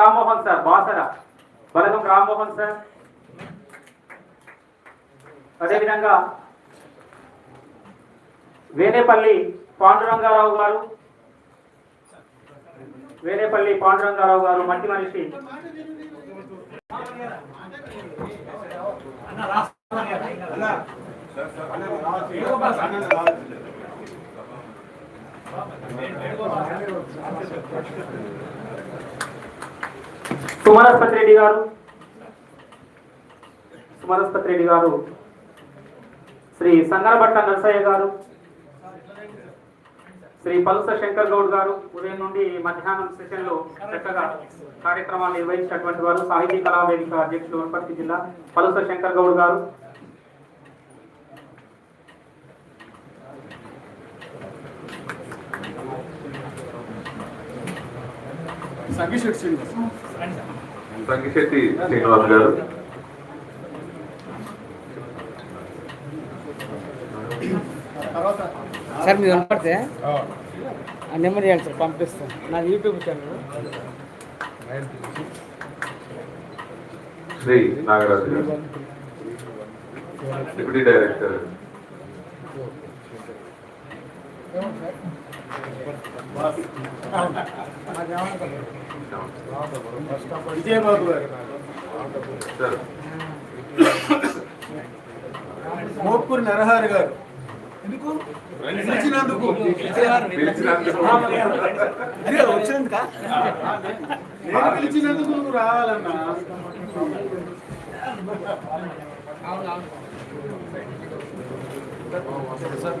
Rammohan sir Basara. Balagam Rammohan sir. అదేవిధంగా వేనేపల్లి పాండురంగారావు గారు. వేనేపల్లి పాండురంగారావు గారు మట్టి మనిషి. సుమనస్పతి రెడ్డి గారు. సుమనస్పతి రెడ్డి గారు. శ్రీ సంగరభట్ట నరసయ్య గారు. శ్రీ పలుస శంకర్ గౌడ్ గారు ఉదయం నుండి మధ్యాహ్నం సెషన్లో చక్కగా కార్యక్రమాలు నిర్వహించినటువంటి వారు సాహితీ కళావేదిక అధ్యక్షులు వనపర్తి జిల్లా పలుస శంకర్ గౌడ్ గారు. సంగిశెట్టి శ్రీనివాస్ గారు. సార్ మీరు కనపడితే ఆ. నెంబర్ ఇవ్వండి సార్ పంపిస్తాను నాది యూట్యూబ్ ఛానల్ శ్రీ నాగరాజు గారు. డిప్యూటీ డైరెక్టర్ విజయబాబు గారు సార్ మోపూరి నరహారి గారు. ఎందుకు? పిలిచినందుకు. పిలిచినందుకు. వచ్చినందుక? నువ్వు రావాలన్నా? సార్ సార్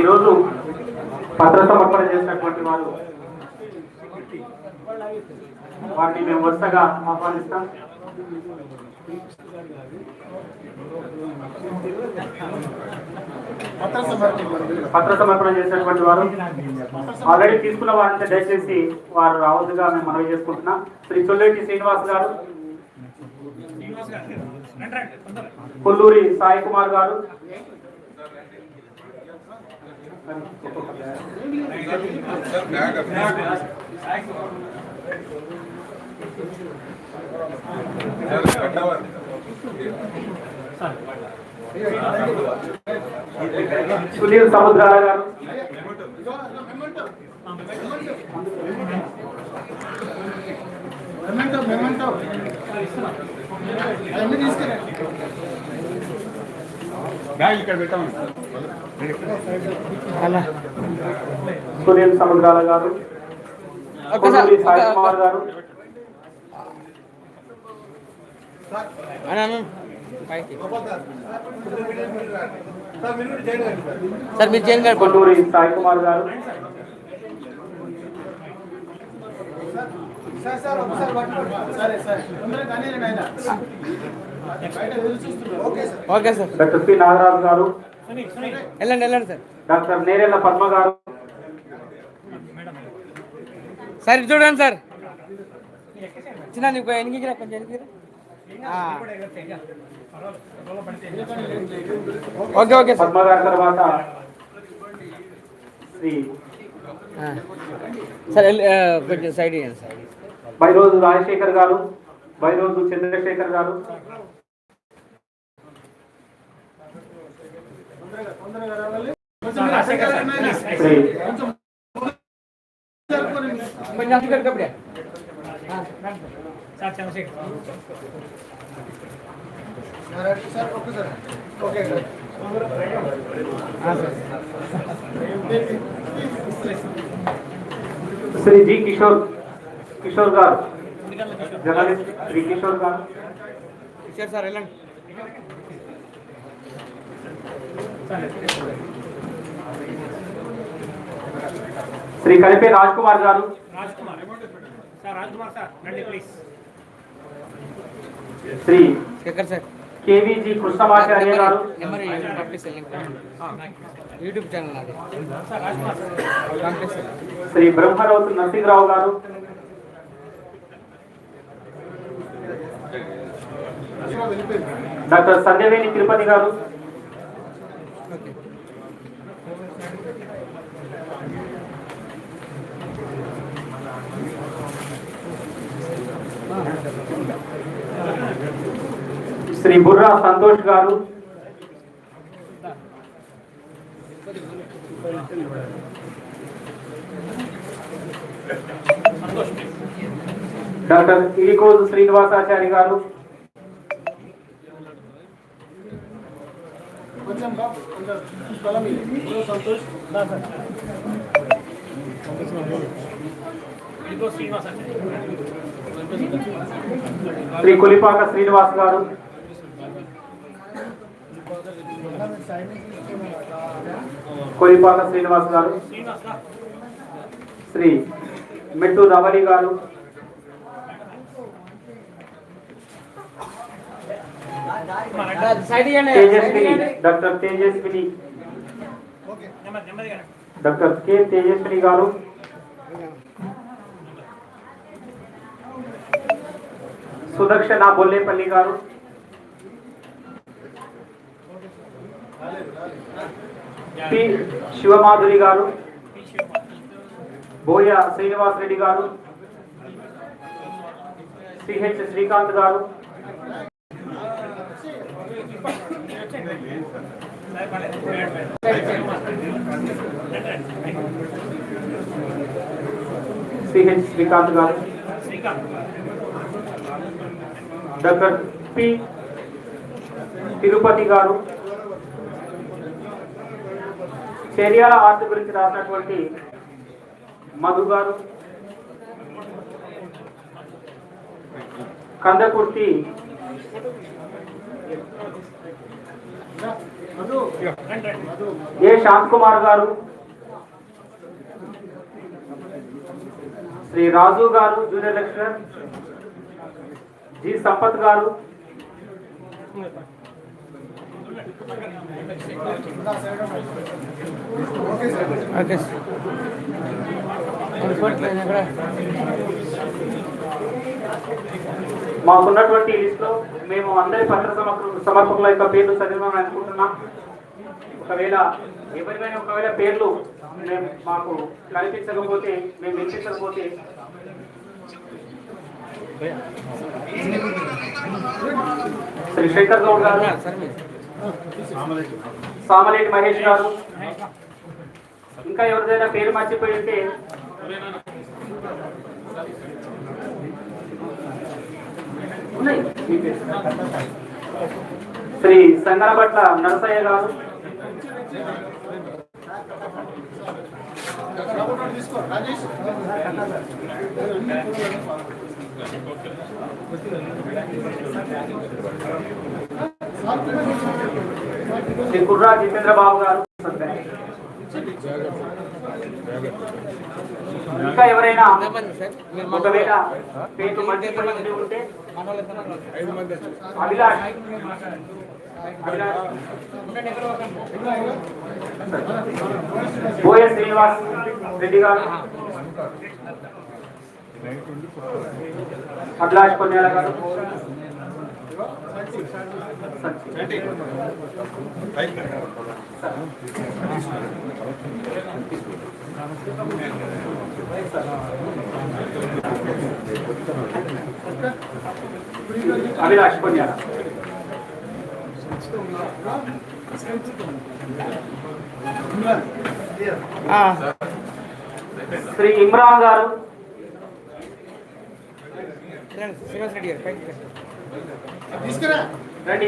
ఈరోజు పత్ర సమర్పణ చేసినటువంటి వారు వారిని మేము వరుసగా ఆహ్వానిస్తాం. పత్ర సమర్పణ చేసినటువంటి వారు ఆల్రెడీ తీసుకున్న వారంటే దయచేసి వారు రావద్దుగా మేము మనవి చేసుకుంటున్నాం. శ్రీ చొల్లేటి శ్రీనివాస్ గారు కొల్లూరి సాయి కుమార్ గారు సునీల్ సముద్రాల గారు. సునీల్ సముద్రాల గారు. సాయి కుమార్ గారు. పైకి. సార్ మీరు చేయండి గారు కొల్లూరి సాయి కుమార్ గారు. Okay sir. Okay sir. Doctor P. Nagaraju గారు. వెళ్ళండి వెళ్ళండి సార్. డాక్టర్ నేరెళ్ళ పద్మ గారు. సార్ చూడండి సార్. చిన్న నీకు ఎనిమిదిరా కొంచెం ఎనిమిదిరా ఓకే ఓకే సార్ పద్మ గారి తర్వాత శ్రీ ఆ. సార్ వెళ్ళి, ఆ, కొంచెం సైడ్ ఇవ్వండి సార్ బైరోజు రాజశేఖర్ గారు బైరోజు చంద్రశేఖర్ గారు తొందరగా సార్ ఒక్కసారి ఓకే సార్ ఆ, సార్ శ్రీ జి కిషోర్ కిషోర్ గారు జర్నలిస్ట్ శ్రీ కిషోర్ గారు ఇచ్చారు సార్ వెళ్ళండి శ్రీ కలిపే రాజ్ కుమార్ గారు రాజ్ కుమార్ సార్ రాజ్ కుమార్ సార్ రండి please Shri Shekhar sir KVG Krishnamacharya గారు. యూట్యూబ్ ఛానల్ శ్రీ బ్రహ్మరవతు నరసింహరావు గారు. డాక్టర్ సంధ్యవేణి తిరుపతి గారు. ఓకే. శ్రీ బుర్రా సంతోష్ గారు. డాక్టర్ ఇరికోజు శ్రీనివాసాచారి గారు. శ్రీ కొలిపాక శ్రీనివాస్ గారు. కొలిపాక శ్రీనివాస్ గారు. శ్రీనివాస్ రా శ్రీ మెట్టు రవలి గారు. సైడ్ ఇవ్వండి తేజస్విని. డాక్టర్ తేజస్విని. నెమ్మది నెమ్మదిగా డాక్టర్ కె తేజస్విని గారు. సుదర్శన బొల్లేపల్లి గారు. పి. శివమాధురి గారు బోయ శ్రీనివాస్ రెడ్డి గారు సిహెచ్ శ్రీకాంత్ గారు. సిహెచ్ శ్రీకాంత్ గారు. Doctor P. తిరుపతి గారు. చర్యల ఆర్ట్ గురించి రాసినటువంటి మధు గారు కందకుర్తి ఏ శాంత్ కుమార్ గారు శ్రీ రాజు గారు జూనియర్ లెక్చరర్ జి సంపత్ గారు ఓకే మాకున్నటువంటి లిస్ట్లో మేము అందరి పత్ర సమర్పకుల యొక్క పేర్లు చదివామని అనుకుంటున్నాం. ఒకవేళ ఎవరికైనా ఒకవేళ పేర్లు మేము మాకు కనిపించకపోతే మేము వినిపించకపోతే శ్రీ శంకర్ గౌడ్ గారు. సామలేటి మహేష్ గారు. ఇంకా ఎవరిదైనా పేరు మర్చిపోయి ఉంటే శ్రీ సంగనపట్ల నరసయ్య గారు. తీసుకో శ్రీ కుర్రా జితేంద్ర బాబు గారు ఇంకా ఎవరైనా ఒకవేళ పేరు మర్చిపోయి ఉంటే మన అభిలాష్. బోయ శ్రీనివాస్ రెడ్డి గారు. అభిలాష్ కొన్నేళ్ళ గారు. అభిలాష్ కొన్యాల శ్రీ ఇమ్రాన్ గారు. శ్రీనివాస్ రెడ్డి గారు తీసుకురా. రండి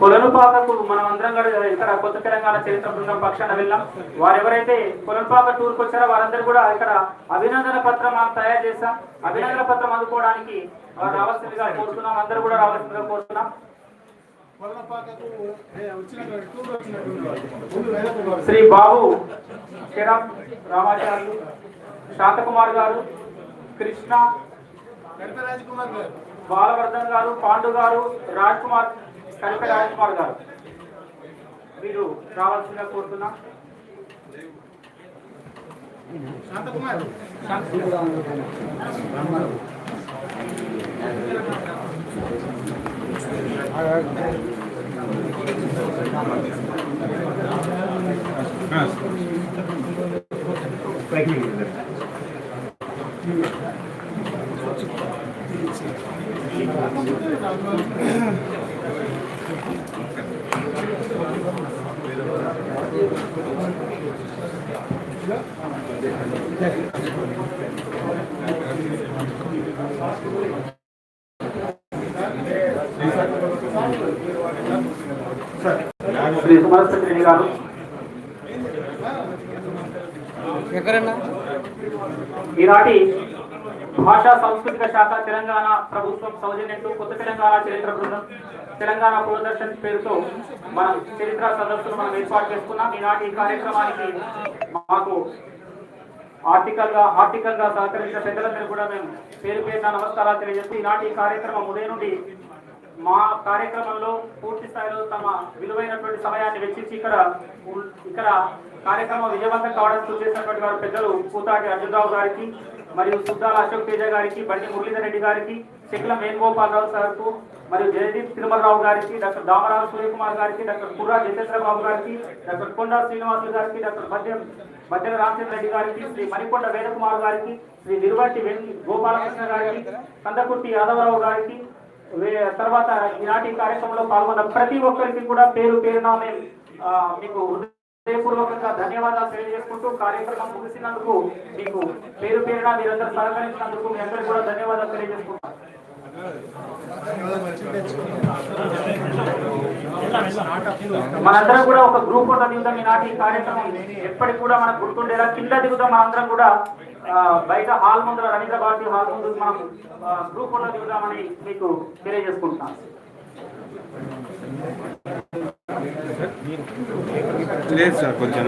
కొలనుపాకకు మనం అందరం కూడా ఇక్కడ కొత్త తెలంగాణ చరిత్ర బృందం పక్షాన వెళ్ళాం. వారు ఎవరైతే కొలనుపాక టూర్కి వచ్చారో వారందరూ కూడా ఇక్కడ అభినందన పత్రం మనం తయారు చేశాం. అభినందన పత్రం అందుకోవడానికి వారు రావాల్సిందిగా కోరుతున్నాం. అందరూ కూడా రావాల్సిందిగా కోరుతున్నాం. శ్రీ బాబు కిరం రామాచార్యులు శాంతకుమార్ గారు కృష్ణ బాలవర్ధన్ గారు పాండు గారు రాజ్ కుమార్ కనక రాజ్ కుమార్ గారు. వీరు రావాల్సిందిగా కోరుతున్నాం. శాంతకుమార్. శ్రీ సుమరశెట్టి గారు. ఈనాటి భాషా సాంస్కృతిక శాఖ తెలంగాణ ప్రభుత్వం సౌజన్యంతో కొత్త తెలంగాణ చరిత్ర బృందం తెలంగాణ దూరదర్శన్ పేరుతో మనం చరిత్ర సదస్సును మనం ఏర్పాటు చేసుకున్నాం. ఈనాటి కార్యక్రమానికి మాకు ఆర్టికల్గా ఆర్టికల్గా సహకరించిన పెద్దలందరూ కూడా మేము పేరు పేరున నమస్కారాలు తెలియజేస్తూ ఈనాటి కార్యక్రమం ఉదయం నుండి మా కార్యక్రమంలో పూర్తి స్థాయిలో తమ విలువైనటువంటి సమయాన్ని వెచ్చించి ఇక్కడ ఇక్కడ కార్యక్రమం విజయవంతం కావడానికి కృషి చేసినటువంటి వారు పెద్దలు పూతాటి అర్జునరావు గారికి మరియు సుద్దాల అశోక్ తేజ గారికి బండి మురళీధర్ గారికి శకుల వేణుగోపాలరావు సార్కు మరియు జయదీప్ తిరుమలరావు గారికి డాక్టర్ దామరావు సూర్యకుమార్ గారికి డాక్టర్ కుర్రా జితేంద్రబాబు గారికి డాక్టర్ కొండా శ్రీనివాసులు గారికి డాక్టర్ మధ్యం మధ్యల రామచంద్ర రెడ్డి గారికి శ్రీ మణికొండ వేదకుమార్ గారికి శ్రీ నిరువంటి వెంకీ గోపాలకృష్ణ గారికి కందకుర్తి యాదవరావు గారికి తర్వాత ఈనాటి కార్యక్రమంలో పాల్గొన్న ప్రతి ఒక్కరికి కూడా పేరు పేరున మేము ఆ, మీకు హృదయపూర్వకంగా ధన్యవాదాలు తెలియజేసుకుంటూ కార్యక్రమం ముగిసినందుకు మీకు పేరు పేరున మీరందరూ సహకరించినందుకు మీ అందరికీ కూడా ధన్యవాదాలు తెలియజేసుకుంటాం మనందరం కూడా ఒక గ్రూప్ ఫోటో దిగుదాం ఈనాటి ఈ కార్యక్రమం. ఎప్పటికి కూడా మనకు గుర్తుండేలా కింద దిగుదాం మనందరం కూడా బయట హాల్ ముందు రవీంద్ర భారతి హాల్ ముందు మనం గ్రూప్ ఫోటో దిగుదామని మీకు తెలియజేసుకుంటున్నాం. లేదు సార్ కొంచెం